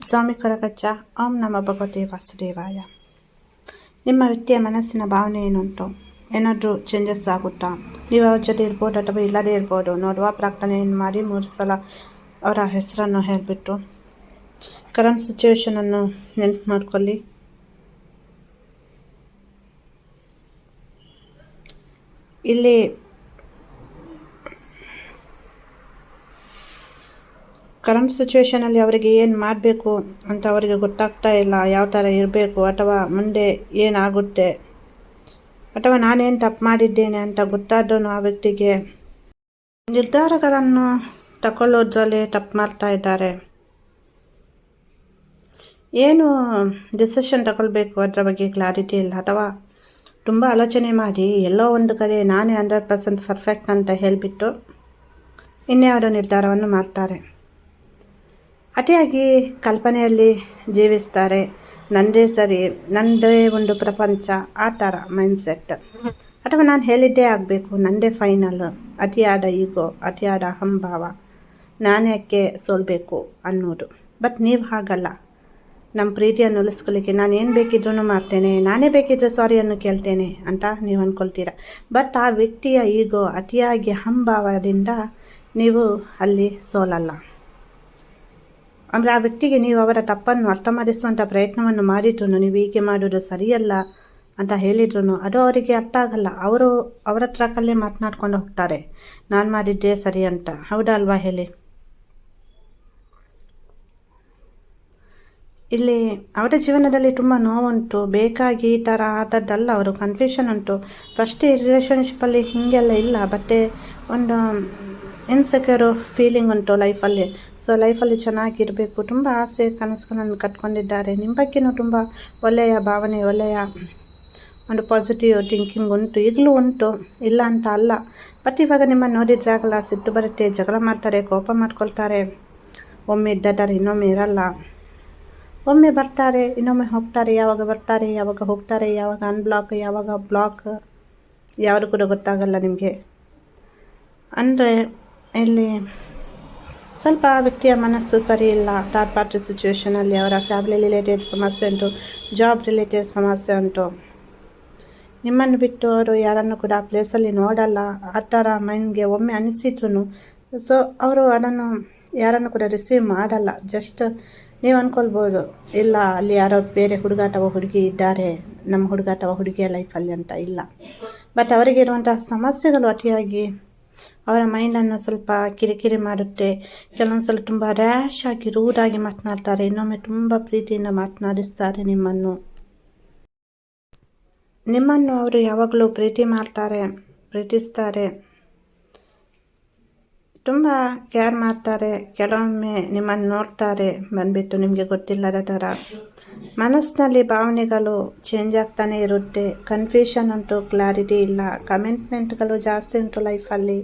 ಸ್ವಾಮಿ ಕೊರಗಜ್ಜ ಓಂ ನಮ್ಮ ಭಗವತಿ ವಾಸುದೇವಾಯ. ನಿಮ್ಮ ವ್ಯಕ್ತಿಯ ಮನಸ್ಸಿನ ಭಾವನೆ ಏನುಂಟು? ಏನಾದರೂ ಚೇಂಜಸ್ ಆಗುತ್ತಾ? ನೀವು ಅವ್ರ ಜೊತೆ ಇರ್ಬೋದು ಅಥವಾ ಇಲ್ಲದೇ ಇರ್ಬೋದು. ನೋಡುವ ಪ್ರಾರ್ಥನೆಯನ್ನು ಮಾಡಿ ಮೂರು ಸಲ ಅವರ ಹೆಸರನ್ನು ಹೇಳಿಬಿಟ್ಟು. ಕರೆಂಟ್ ಸಿಚುವೇಷನನ್ನು ನೆನ್ಪು ಮಾಡ್ಕೊಳ್ಳಿ. ಇಲ್ಲಿ ಕರೆಂಟ್ ಸಿಚುವೇಶನಲ್ಲಿ ಅವರಿಗೆ ಏನು ಮಾಡಬೇಕು ಅಂತ ಅವರಿಗೆ ಗೊತ್ತಾಗ್ತಾ ಇಲ್ಲ, ಯಾವ ಥರ ಇರಬೇಕು, ಅಥವಾ ಮುಂದೆ ಏನಾಗುತ್ತೆ ಅಥವಾ ನಾನೇನು ತಪ್ಪು ಮಾಡಿದ್ದೇನೆ ಅಂತ ಗೊತ್ತಾದ್ರೂ ಆ ವ್ಯಕ್ತಿಗೆ ನಿರ್ಧಾರಗಳನ್ನು ತಗೊಳ್ಳೋದ್ರಲ್ಲಿ ತಪ್ಪು ಮಾಡ್ತಾ ಇದ್ದಾರೆ. ಏನು ಡಿಸಿಷನ್ ತಗೊಳ್ಬೇಕು ಅದರ ಬಗ್ಗೆ ಕ್ಲಾರಿಟಿ ಇಲ್ಲ, ಅಥವಾ ತುಂಬ ಆಲೋಚನೆ ಮಾಡಿ ಎಲ್ಲೋ ಒಂದು ಕಡೆ ನಾನೇ ಹಂಡ್ರೆಡ್ ಪರ್ಸೆಂಟ್ ಪರ್ಫೆಕ್ಟ್ ಅಂತ ಹೇಳಿಬಿಟ್ಟು ಇನ್ಯಾವುದೋ ನಿರ್ಧಾರವನ್ನು ಮಾಡ್ತಾರೆ. ಅತಿಯಾಗಿ ಕಲ್ಪನೆಯಲ್ಲಿ ಜೀವಿಸ್ತಾರೆ. ನಂದೇ ಸರಿ, ನಂದೇ ಒಂದು ಪ್ರಪಂಚ, ಆ ಥರ ಮೈಂಡ್ಸೆಟ್ ಅಥವಾ ನಾನು ಹೇಳಿದ್ದೇ ಆಗಬೇಕು, ನಂದೇ ಫೈನಲ್ ಅತಿಯಾದ ಈಗೋ ಅತಿಯಾದ ಅಹಂಭಾವ. ನಾನ್ಯಾಕೆ ಸೋಲ್ಬೇಕು ಅನ್ನೋದು. ಬಟ್ ನೀವು ಹಾಗಲ್ಲ. ನಮ್ಮ ಪ್ರೀತಿಯನ್ನು ಉಳಿಸ್ಕೊಳ್ಳಿಕ್ಕೆ ನಾನು ಏನು ಬೇಕಿದ್ರೂ ಮಾಡ್ತೇನೆ, ನಾನೇ ಬೇಕಿದ್ರೆ ಸಾರಿಯನ್ನು ಕೇಳ್ತೇನೆ ಅಂತ ನೀವು ಅಂದ್ಕೊಳ್ತೀರ ಬಟ್ ಆ ವ್ಯಕ್ತಿಯ ಈಗೋ ಅತಿಯಾಗಿ ಅಹಂಭಾವದಿಂದ ನೀವು ಅಲ್ಲಿ ಸೋಲಲ್ಲ. ಅಂದರೆ ಆ ವ್ಯಕ್ತಿಗೆ ನೀವು ಅವರ ತಪ್ಪನ್ನು ಅರ್ಥ ಮಾಡಿಸುವಂಥ ಪ್ರಯತ್ನವನ್ನು ಮಾಡಿದ್ರು ನೀವು ಹೀಗೆ ಮಾಡೋದು ಸರಿಯಲ್ಲ ಅಂತ ಹೇಳಿದ್ರು ಅದು ಅವರಿಗೆ ಅರ್ಥ ಆಗಲ್ಲ. ಅವರು ಅವರ ಟ್ರ್ಯಾಕಲ್ಲೇ ಮಾತನಾಡ್ಕೊಂಡು ಹೋಗ್ತಾರೆ. ನಾನು ಮಾಡಿದ್ದೆ ಸರಿ ಅಂತ. ಹೌದಾ ಅಲ್ವಾ ಹೇಳಿ? ಇಲ್ಲಿ ಅವರ ಜೀವನದಲ್ಲಿ ತುಂಬ ನೋವುಂಟು. ಬೇಕಾಗಿ ಈ ಥರ ಆದದ್ದಲ್ಲ ಅವರು. ಕನ್ಫ್ಯೂಷನ್ ಉಂಟು. ಫಸ್ಟ್ ರಿಲೇಷನ್ಶಿಪ್ಪಲ್ಲಿ ಹೀಗೆಲ್ಲ ಇಲ್ಲ. ಮತ್ತು ಒಂದು ಇನ್ಸೆಕ್ಯೂರು ಫೀಲಿಂಗ್ ಉಂಟು ಲೈಫಲ್ಲಿ ಸೊ ಲೈಫಲ್ಲಿ ಚೆನ್ನಾಗಿರಬೇಕು. ತುಂಬ ಆಸೆ, ಕನಸುಗಳನ್ನು ಕಟ್ಕೊಂಡಿದ್ದಾರೆ. ನಿಮ್ಮ ಬಗ್ಗೆನೂ ತುಂಬ ಒಳ್ಳೆಯ ಭಾವನೆ, ಒಳ್ಳೆಯ ಒಂದು ಪಾಸಿಟಿವ್ ಥಿಂಕಿಂಗ್ ಉಂಟು. ಈಗಲೂ ಉಂಟು. ಇಲ್ಲ ಅಂತ ಅಲ್ಲ. ಬಟ್ ಇವಾಗ ನಿಮ್ಮ ನೋಡಿದ್ರಾಗಲ್ಲ ಸಿಟ್ಟು ಬರುತ್ತೆ, ಜಗಳ ಮಾಡ್ತಾರೆ, ಕೋಪ ಮಾಡ್ಕೊಳ್ತಾರೆ. ಒಮ್ಮೆ ಇದ್ದಾರೆ ಇನ್ನೊಮ್ಮೆ ಇರಲ್ಲ. ಒಮ್ಮೆ ಬರ್ತಾರೆ, ಇನ್ನೊಮ್ಮೆ ಹೋಗ್ತಾರೆ. ಯಾವಾಗ ಬರ್ತಾರೆ, ಯಾವಾಗ ಹೋಗ್ತಾರೆ, ಯಾವಾಗ ಅನ್ಬ್ಲಾಕ್ ಯಾವಾಗ ಬ್ಲಾಕ್ ಯಾರು ಕೂಡ ಗೊತ್ತಾಗಲ್ಲ ನಿಮಗೆ. ಅಂದರೆ ಇಲ್ಲಿ ಸ್ವಲ್ಪ ವ್ಯಕ್ತಿಯ ಮನಸ್ಸು ಸರಿ ಇಲ್ಲ. ಥರ್ಡ್ ಪಾರ್ಟಿ ಸಿಚುವೇಷನಲ್ಲಿ ಅವರ ಫ್ಯಾಮಿಲಿ ರಿಲೇಟೆಡ್ ಸಮಸ್ಯೆ ಉಂಟು ಜಾಬ್ ರಿಲೇಟೆಡ್ ಸಮಸ್ಯೆ ಉಂಟು. ನಿಮ್ಮನ್ನು ಬಿಟ್ಟು ಅವರು ಯಾರನ್ನು ಕೂಡ ಆ ಪ್ಲೇಸಲ್ಲಿ ನೋಡಲ್ಲ. ಆ ಥರ ಮೈಂಡ್ಗೆ ಒಮ್ಮೆ ಅನಿಸಿದ್ರು ಸೊ ಅವರು ಅದನ್ನು ಯಾರನ್ನು ಕೂಡ ರಿಸೀವ್ ಮಾಡಲ್ಲ. ಜಸ್ಟ್ ನೀವು ಅಂದ್ಕೊಳ್ಬೋದು ಇಲ್ಲ, ಅಲ್ಲಿ ಯಾರೋ ಬೇರೆ ಹುಡುಗ ಅಥವಾ ಹುಡುಗಿ ಇದ್ದಾರೆ, ನಮ್ಮ ಹುಡುಗ ಅಥವಾ ಹುಡುಗಿಯ ಲೈಫಲ್ಲಿ ಅಂತ ಇಲ್ಲ. ಬಟ್ ಅವರಿಗೆ ಇರುವಂತಹ ಸಮಸ್ಯೆಗಳು ಅತಿಯಾಗಿ ಅವರ ಮೈಂಡನ್ನು ಸ್ವಲ್ಪ ಕಿರಿಕಿರಿ ಮಾಡುತ್ತೆ. ಕೆಲವೊಂದು ಸಲ ತುಂಬ ರ್ಯಾಶ್ ಆಗಿ ರೂಡಾಗಿ ಮಾತನಾಡ್ತಾರೆ. ಇನ್ನೊಮ್ಮೆ ತುಂಬ ಪ್ರೀತಿಯಿಂದ ಮಾತನಾಡಿಸ್ತಾರೆ ನಿಮ್ಮನ್ನು. ನಿಮ್ಮನ್ನು ಅವರು ಯಾವಾಗಲೂ ಪ್ರೀತಿ ಮಾಡ್ತಾರೆ, ಪ್ರೀತಿಸ್ತಾರೆ. ತುಂಬ ಕೇರ್ ಮಾಡ್ತಾರೆ. ಕೆಲವೊಮ್ಮೆ ನಿಮ್ಮನ್ನು ನೋಡ್ತಾರೆ. ಬಂದುಬಿಟ್ಟು ನಿಮಗೆ ಗೊತ್ತಿಲ್ಲದ ಥರ. ಮನಸ್ಸಿನಲ್ಲಿ ಭಾವನೆಗಳು ಚೇಂಜ್ ಆಗ್ತಾನೆ ಇರುತ್ತೆ. ಕನ್ಫ್ಯೂಷನ್ ಉಂಟು ಕ್ಲಾರಿಟಿ ಇಲ್ಲ. ಕಮಿಟ್ಮೆಂಟ್ಗಳು ಜಾಸ್ತಿ ಉಂಟು ಲೈಫಲ್ಲಿ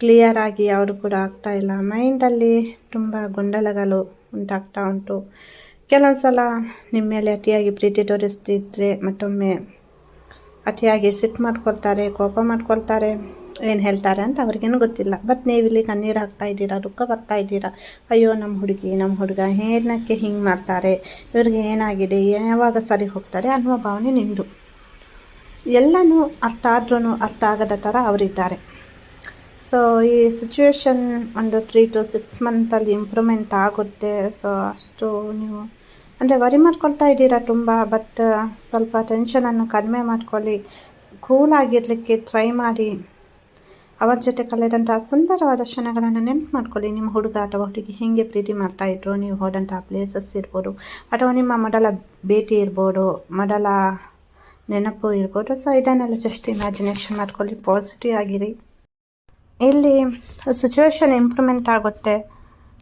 ಕ್ಲಿಯರ್ ಆಗಿ ಯಾವುದು ಕೂಡ ಆಗ್ತಾ ಇಲ್ಲ. ಮೈಂಡಲ್ಲಿ ತುಂಬ ಗೊಂದಲಗಳು ಉಂಟಾಗ್ತಾ ಉಂಟು. ಕೆಲವೊಂದು ಸಲ ನಿಮ್ಮ ಮೇಲೆ ಅತಿಯಾಗಿ ಪ್ರೀತಿ ತೋರಿಸ್ತಿದ್ರೆ ಮತ್ತೊಮ್ಮೆ ಅತಿಯಾಗಿ ಸಿಟ್ಟು ಮಾಡ್ಕೊಳ್ತಾರೆ, ಕೋಪ ಮಾಡ್ಕೊಳ್ತಾರೆ. ಏನು ಹೇಳ್ತಾರೆ ಅಂತ ಅವ್ರಿಗೇನು ಗೊತ್ತಿಲ್ಲ. ಬಟ್ ನೀವಿಲ್ಲಿ ಕಣ್ಣೀರು ಹಾಕ್ತಾ ಇದ್ದೀರಾ, ದುಃಖ ಬರ್ತಾ ಇದ್ದೀರಾ? ಅಯ್ಯೋ ನಮ್ಮ ಹುಡುಗಿ ನಮ್ಮ ಹುಡುಗ ಏನಕ್ಕೆ ಹಿಂಗೆ ಮಾಡ್ತಾರೆ? ಇವ್ರಿಗೆ ಏನಾಗಿದೆ? ಯಾವಾಗ ಸರಿ ಹೋಗ್ತಾರೆ ಅನ್ನುವ ಭಾವನೆ ನಿಮ್ಮದು ಎಲ್ಲನೂ ಅರ್ಥ ಆದ್ರೂ ಅರ್ಥ ಆಗದ ಥರ ಅವರಿದ್ದಾರೆ. ಸೊ ಈ ಸಿಚುವೇಶನ್ ಒಂದು ತ್ರೀ ಟು ಸಿಕ್ಸ್ ಮಂತಲ್ಲಿ ಇಂಪ್ರೂವ್ಮೆಂಟ್ ಆಗುತ್ತೆ. ಸೊ ಅಷ್ಟು ನೀವು, ಅಂದರೆ ವರಿ ಮಾಡ್ಕೊಳ್ತಾ ಇದ್ದೀರಾ ತುಂಬ ಬಟ್ ಸ್ವಲ್ಪ ಟೆನ್ಷನನ್ನು ಕಡಿಮೆ ಮಾಡ್ಕೊಳ್ಳಿ. ಕೂಲಾಗಿರಲಿಕ್ಕೆ ಟ್ರೈ ಮಾಡಿ. ಅವರ ಜೊತೆ ಕಳೆದಂತಹ ಸುಂದರವಾದ ಕ್ಷಣಗಳನ್ನು ನೆನಪು ಮಾಡ್ಕೊಳ್ಳಿ. ನಿಮ್ಮ ಹುಡುಗ ಅಥವಾ ಹುಡುಗಿ ಹೇಗೆ ಪ್ರೀತಿ ಮಾಡ್ತಾಯಿದ್ರು ನೀವು ಹೋದಂತಹ ಪ್ಲೇಸಸ್ ಇರ್ಬೋದು, ಅಥವಾ ನಿಮ್ಮ ಮೊದಲ ಭೇಟಿ ಇರ್ಬೋದು, ಮೊದಲ ನೆನಪು ಇರ್ಬೋದು. ಸೊ ಇದನ್ನೆಲ್ಲ ಜಸ್ಟ್ ಇಮ್ಯಾಜಿನೇಷನ್ ಮಾಡ್ಕೊಳ್ಳಿ. ಪಾಸಿಟಿವ್ ಆಗಿರಿ. ಇಲ್ಲಿ ಸಿಚುವೇಶನ್ ಇಂಪ್ರೂವ್ಮೆಂಟ್ ಆಗುತ್ತೆ.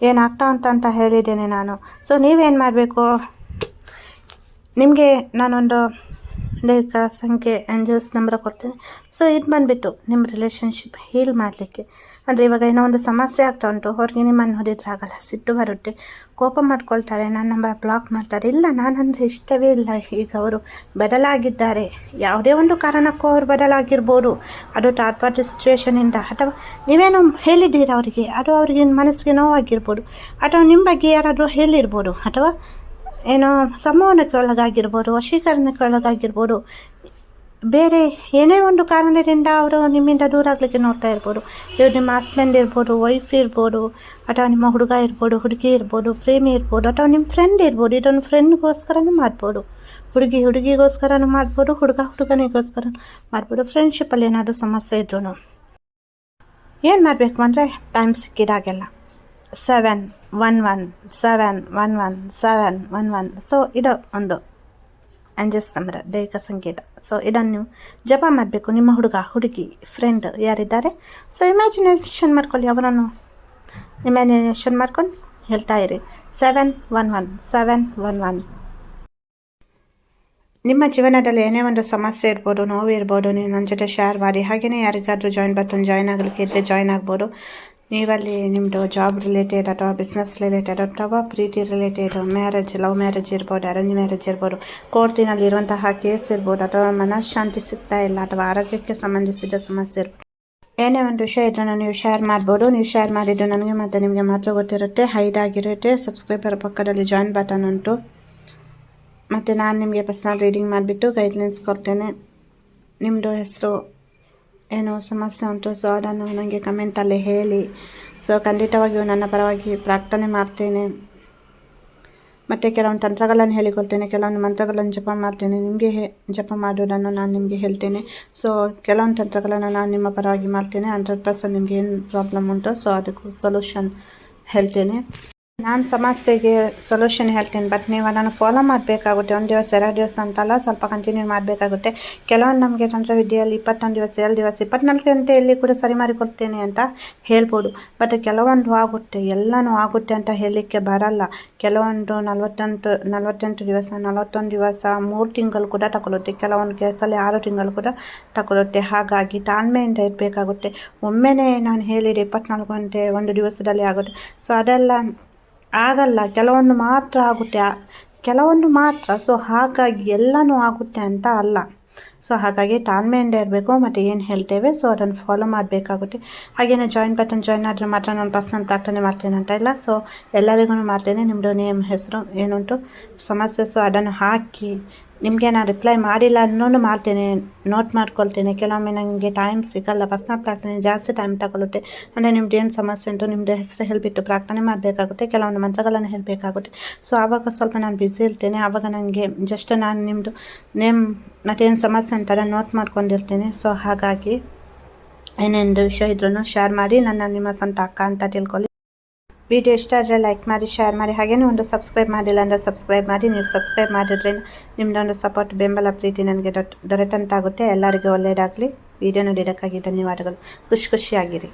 ಏನಾಗ್ತಾ ಅಂತ ಅಂತ ಹೇಳಿದ್ದೇನೆ ನಾನು. ಸೊ ನೀವೇನು ಮಾಡಬೇಕು? ನಿಮಗೆ ನಾನೊಂದು ದೈವಿಕ ಸಂಖ್ಯೆ ಏಂಜಲ್ಸ್ ನಂಬರ್ ಕೊಡ್ತೀನಿ. ಸೊ ಇದು ಬಂದುಬಿಟ್ಟು ನಿಮ್ಮ ರಿಲೇಷನ್ಶಿಪ್ ಹೀಲ್ ಮಾಡಲಿಕ್ಕೆ. ಅಂದರೆ ಇವಾಗ ಏನೋ ಒಂದು ಸಮಸ್ಯೆ ಆಗ್ತಾ ಉಂಟು ಹೊರಗೆ ನಿಮ್ಮನ್ನು ಹೊಡಿದ್ರೆ ಆಗಲ್ಲ, ಸಿಟ್ಟು ಬರುತ್ತೆ. ಕೋಪ ಮಾಡ್ಕೊಳ್ತಾರೆ, ನನ್ನ ನಂಬರ್ ಬ್ಲಾಕ್ ಮಾಡ್ತಾರೆ. ಇಲ್ಲ, ನಾನಂದರೆ ಇಷ್ಟವೇ ಇಲ್ಲ. ಈಗ ಅವರು ಬದಲಾಗಿದ್ದಾರೆ. ಯಾವುದೇ ಒಂದು ಕಾರಣಕ್ಕೂ ಅವರು ಬದಲಾಗಿರ್ಬೋದು. ಅದು ಥರ್ಡ್ ಪಾರ್ಟಿ ಸಿಚುವೇಷನಿಂದ ಅಥವಾ ನೀವೇನೋ ಹೇಳಿದ್ದೀರ ಅವರಿಗೆ? ಅದು ಅವರಿಗೆ ಮನಸ್ಸಿಗೆ ನೋವಾಗಿರ್ಬೋದು. ಅಥವಾ ನಿಮ್ಮ ಬಗ್ಗೆ ಯಾರಾದರೂ ಹೇಳಿರ್ಬೋದು. ಅಥವಾ ಏನೋ ಸಂವಹನಕ್ಕೆ ಒಳಗಾಗಿರ್ಬೋದು ವಶೀಕರಣಕ್ಕೆ ಒಳಗಾಗಿರ್ಬೋದು ಬೇರೆ ಏನೇ ಒಂದು ಕಾರಣದಿಂದ ಅವರು ನಿಮ್ಮಿಂದ ದೂರ ಆಗಲಿಕ್ಕೆ ನೋಡ್ತಾ ಇರ್ಬೋದು. ಇವ್ರು ನಿಮ್ಮ ಹಸ್ಬೆಂಡ್ ಇರ್ಬೋದು ವೈಫ್ ಇರ್ಬೋದು, ಅಥವಾ ನಿಮ್ಮ ಹುಡುಗ ಇರ್ಬೋದು, ಹುಡುಗಿ ಇರ್ಬೋದು, ಪ್ರೇಮಿ ಇರ್ಬೋದು, ಅಥವಾ ನಿಮ್ಮ ಫ್ರೆಂಡ್ ಇರ್ಬೋದು, ಇದೊಂದು ಫ್ರೆಂಡ್ಗೋಸ್ಕರನೂ ಮಾಡ್ಬೋದು. ಹುಡುಗಿ ಹುಡುಗಿಗೋಸ್ಕರನೂ ಮಾಡ್ಬೋದು, ಹುಡುಗ ಹುಡುಗನಿಗೋಸ್ಕರ ಮಾಡ್ಬೋದು. ಫ್ರೆಂಡ್ಶಿಪ್ಪಲ್ಲಿ ಏನಾದರೂ ಸಮಸ್ಯೆ ಇದ್ರೂ ಏನು ಮಾಡಬೇಕು ಅಂದರೆ time ಸಿಕ್ಕಿದಾಗೆಲ್ಲ. Seven one one seven one one seven one one so ಇದು ಒಂದು ಆಂಜಸ್ ದೈಹಿಕ ಸಂಕೇತ. ಸೊ ಇದನ್ನು ನೀವು ಜಪ ಮಾಡಬೇಕು. ನಿಮ್ಮ ಹುಡುಗ, ಹುಡುಗಿ ಫ್ರೆಂಡ್ ಯಾರಿದ್ದಾರೆ? ಸೊ ಇಮ್ಯಾಜಿನೇಷನ್ ಮಾಡ್ಕೊಳ್ಳಿ. ಅವರನ್ನು ಇಮ್ಯಾಜಿನೇಷನ್ ಮಾಡ್ಕೊಂಡು ಹೇಳ್ತಾ ಇರಿ. Seven one one seven one one ನಿಮ್ಮ ಜೀವನದಲ್ಲಿ ಏನೇ ಒಂದು ಸಮಸ್ಯೆ ಇರ್ಬೋದು, ನೋವು ಇರ್ಬೋದು, ನೀವು ನನ್ನ ಜೊತೆ ಶೇರ್ ಮಾಡಿ. ಹಾಗೆಯೇ ಯಾರಿಗಾದರೂ ಜಾಯಿನ್ ಬರ್ತನ್ ಜಾಯ್ನ್ ಆಗಲಿಕ್ಕೆ ಇದ್ದರೆ ಜಾಯ್ನ್ ಆಗ್ಬೋದು. ನೀವಲ್ಲಿ ನಿಮ್ಮದು ಜಾಬ್ ರಿಲೇಟೆಡ್ ಅಥವಾ ಬಿಸ್ನೆಸ್ ರಿಲೇಟೆಡ್ ಅಥವಾ ಪ್ರೀತಿ ರಿಲೇಟೆಡ್ ಮ್ಯಾರೇಜ್ ಲವ್ ಮ್ಯಾರೇಜ್ ಇರ್ಬೋದು ಅರೇಂಜ್ ಮ್ಯಾರೇಜ್ ಇರ್ಬೋದು ಕೋರ್ಟಿನಲ್ಲಿ ಇರುವಂತಹ ಕೇಸ್ ಇರ್ಬೋದು ಅಥವಾ ಮನಃಶಾಂತಿ ಸಿಗ್ತಾ ಇಲ್ಲ ಅಥವಾ ಆರೋಗ್ಯಕ್ಕೆ ಸಂಬಂಧಿಸಿದ ಸಮಸ್ಯೆ ಇರ್ಬೋದು. ಏನೇ ಒಂದು ವಿಷಯ ಇದ್ರೂ ನೀವು ಶೇರ್ ಮಾಡ್ಬೋದು. ನೀವು ಶೇರ್ ಮಾಡಿದ್ದು ನನಗೆ ಮತ್ತು ನಿಮಗೆ ಮಾತ್ರ ಗೊತ್ತಿರುತ್ತೆ. ಹೈಡ್ ಆಗಿರುತ್ತೆ. ಸಬ್ಸ್ಕ್ರೈಬರ್ ಪಕ್ಕದಲ್ಲಿ ಜಾಯಿನ್ ಬಟನ್ ಉಂಟು. ಮತ್ತು ನಾನು ನಿಮಗೆ ಪರ್ಸನಲ್ ರೀಡಿಂಗ್ ಮಾಡಿಬಿಟ್ಟು ಗೈಡ್ಲೈನ್ಸ್ ಕೊಡ್ತೇನೆ. ನಿಮ್ಮದು ಹೆಸರು ಏನೋ ಸಮಸ್ಯೆ ಉಂಟು ಸೊ ಅದನ್ನು ನನಗೆ ಕಮೆಂಟಲ್ಲಿ ಹೇಳಿ ಸೊ ಖಂಡಿತವಾಗಿಯೂ ನನ್ನ ಪರವಾಗಿ ಪ್ರಾರ್ಥನೆ ಮಾಡ್ತೇನೆ ಮತ್ತು ಕೆಲವೊಂದು ತಂತ್ರಗಳನ್ನು ಹೇಳಿಕೊಳ್ತೇನೆ ಕೆಲವೊಂದು ಮಂತ್ರಗಳನ್ನು ಜಪ ಮಾಡ್ತೇನೆ ನಿಮಗೆ ಜಪ ಮಾಡೋದನ್ನು ನಾನು ನಿಮಗೆ ಹೇಳ್ತೇನೆ ಸೊ ಕೆಲವೊಂದು ತಂತ್ರಗಳನ್ನು ನಾನು ನಿಮ್ಮ ಪರವಾಗಿ ಮಾಡ್ತೇನೆ ಹಂಡ್ರೆಡ್ ಪರ್ಸೆಂಟ್ ನಿಮಗೆ ಏನು ಪ್ರಾಬ್ಲಮ್ ಉಂಟೋ ಸೊ ಅದಕ್ಕೂ ಸೊಲ್ಯೂಷನ್ ಹೇಳ್ತೇನೆ ನಾನು ಸಮಸ್ಯೆಗೆ ಸೊಲ್ಯೂಷನ್ ಹೇಳ್ತೀನಿ ಬಟ್ ನೀವು ಅದನ್ನು ಫಾಲೋ ಮಾಡಬೇಕಾಗುತ್ತೆ. ಒಂದು ದಿವಸ, ಎರಡು ದಿವಸ ಅಂತಲ್ಲ, ಸ್ವಲ್ಪ ಕಂಟಿನ್ಯೂ ಮಾಡಬೇಕಾಗುತ್ತೆ. ಕೆಲವೊಂದು ನಮಗೆ ತಂತ್ರವಿದ್ಯೆಯಲ್ಲಿ ಇಪ್ಪತ್ತೊಂದು ದಿವಸ, ಎರಡು ದಿವಸ, ಇಪ್ಪತ್ನಾಲ್ಕು ಗಂಟೆಯಲ್ಲಿ ಕೂಡ ಸರಿ ಮಾಡಿಕೊಡ್ತೇನೆ ಅಂತ ಹೇಳ್ಬೋದು. ಬಟ್ ಕೆಲವೊಂದು ಆಗುತ್ತೆ, ಎಲ್ಲನೂ ಆಗುತ್ತೆ ಅಂತ ಹೇಳಲಿಕ್ಕೆ ಬರಲ್ಲ. ಕೆಲವೊಂದು ನಲವತ್ತೆಂಟು ನಲವತ್ತೆಂಟು ದಿವಸ, ನಲವತ್ತೊಂದು ದಿವಸ, ಮೂರು ತಿಂಗಳು ಕೂಡ ತಗೊಳುತ್ತೆ. ಕೆಲವೊಂದು ಕೇಸಲ್ಲಿ ಆರು ತಿಂಗಳು ಕೂಡ ತಗೊಳುತ್ತೆ. ಹಾಗಾಗಿ ತಾಳ್ಮೆಯಿಂದ ಇರಬೇಕಾಗುತ್ತೆ. ಒಮ್ಮೆನೇ ನಾನು ಹೇಳಿದೆ, ಇಪ್ಪತ್ನಾಲ್ಕು ಗಂಟೆ ಒಂದು ದಿವಸದಲ್ಲಿ ಆಗುತ್ತೆ. ಸೊ ಅದೆಲ್ಲ ಆಗಲ್ಲ ಕೆಲವೊಂದು ಮಾತ್ರ ಆಗುತ್ತೆ. ಕೆಲವೊಂದು ಮಾತ್ರ. ಸೊ ಹಾಗಾಗಿ ಎಲ್ಲನೂ ಆಗುತ್ತೆ ಅಂತ ಅಲ್ಲ. ಸೊ ಹಾಗಾಗಿ ತಾಳ್ಮೆಯಿಂದ ಇರಬೇಕು, ಮತ್ತು ಏನು ಹೇಳ್ತೇವೆ? ಸೊ ಅದನ್ನು ಫಾಲೋ ಮಾಡಬೇಕಾಗುತ್ತೆ. ಹಾಗೆಯೇ ಜಾಯಿನ್ ಬಟನ್ ಜಾಯಿನ್ ಆದರೆ ಮಾತ್ರ ನಾನು ಪರ್ಸನ್ ಪ್ರಾರ್ಥನೆ ಮಾಡ್ತೇನೆ ಅಂತ ಇಲ್ಲ. ಸೊ ಎಲ್ಲರಿಗೂ ಮಾಡ್ತೇನೆ ನಿಮ್ಮದು ನೇಮ್, ಹೆಸರು, ಏನುಂಟು? ಸಮಸ್ಯೆ ಸೊ ಅದನ್ನು ಹಾಕಿ ನಿಮಗೆ ನಾನು ರಿಪ್ಲೈ ಮಾಡಿಲ್ಲ ಅನ್ನೋನು ಮಾಡ್ತೇನೆ ನೋಟ್ ಮಾಡ್ಕೊಳ್ತೇನೆ. ಕೆಲವೊಮ್ಮೆ ನನಗೆ ಟೈಮ್ ಸಿಗಲ್ಲ ಪರ್ಸ್ನಲ್ ಪ್ರಾರ್ಥನೆ ಜಾಸ್ತಿ ಟೈಮ್ ತಗೊಳ್ಳುತ್ತೆ ಅಂದರೆ ನಿಮ್ದು ಏನು ಸಮಸ್ಯೆ ಉಂಟು ನಿಮ್ಮದು ಹೆಸರು ಹೇಳಿಬಿಟ್ಟು ಪ್ರಾರ್ಥನೆ ಮಾಡಬೇಕಾಗುತ್ತೆ ಕೆಲವೊಂದು ಮಂತ್ರಗಳನ್ನು ಹೇಳಬೇಕಾಗುತ್ತೆ. ಸೊ ಆವಾಗ ಸ್ವಲ್ಪ ನಾನು ಬ್ಯುಸಿ ಇರ್ತೇನೆ. ಆವಾಗ ನನಗೆ ಜಸ್ಟ್ ನಾನು ನಿಮ್ಮದು ನೇಮ್ ಮತ್ತೇನು ಸಮಸ್ಯೆ ಅಂತ ನೋಟ್ ಮಾಡ್ಕೊಂಡಿರ್ತೇನೆ. ಸೊ ಹಾಗಾಗಿ ಏನೇನು ವಿಷಯ ಇದ್ರೂ ಶೇರ್ ಮಾಡಿ, ನನ್ನ, ನಿಮ್ಮ ಸ್ವಂತ ಅಕ್ಕ ಅಂತ ತಿಳ್ಕೊಳ್ಳಿ. ವಿಡಿಯೋ ಇಷ್ಟ ಆದರೆ ಲೈಕ್ ಮಾಡಿ ಶೇರ್ ಮಾಡಿ. ಹಾಗೆಯೇ ಒಂದು ಸಬ್ಸ್ಕ್ರೈಬ್ ಮಾಡಿಲ್ಲ ಅಂದರೆ ಸಬ್ಸ್ಕ್ರೈಬ್ ಮಾಡಿ. ನೀವು ಸಬ್ಸ್ಕ್ರೈಬ್ ಮಾಡಿದ್ರೆ ನಿಮ್ಮದೊಂದು ಸಪೋರ್ಟ್ ಬೆಂಬಲ ಪ್ರೀತಿ ನನಗೆ ದೊರೆತಂತಾಗುತ್ತೆ. ಎಲ್ಲರಿಗೂ ಒಳ್ಳೆಯದಾಗಲಿ ವಿಡಿಯೋ ನೋಡಿದ್ದಕ್ಕಾಗಿ ಧನ್ಯವಾದಗಳು. ಖುಷಿ ಖುಷಿಯಾಗಿರಿ.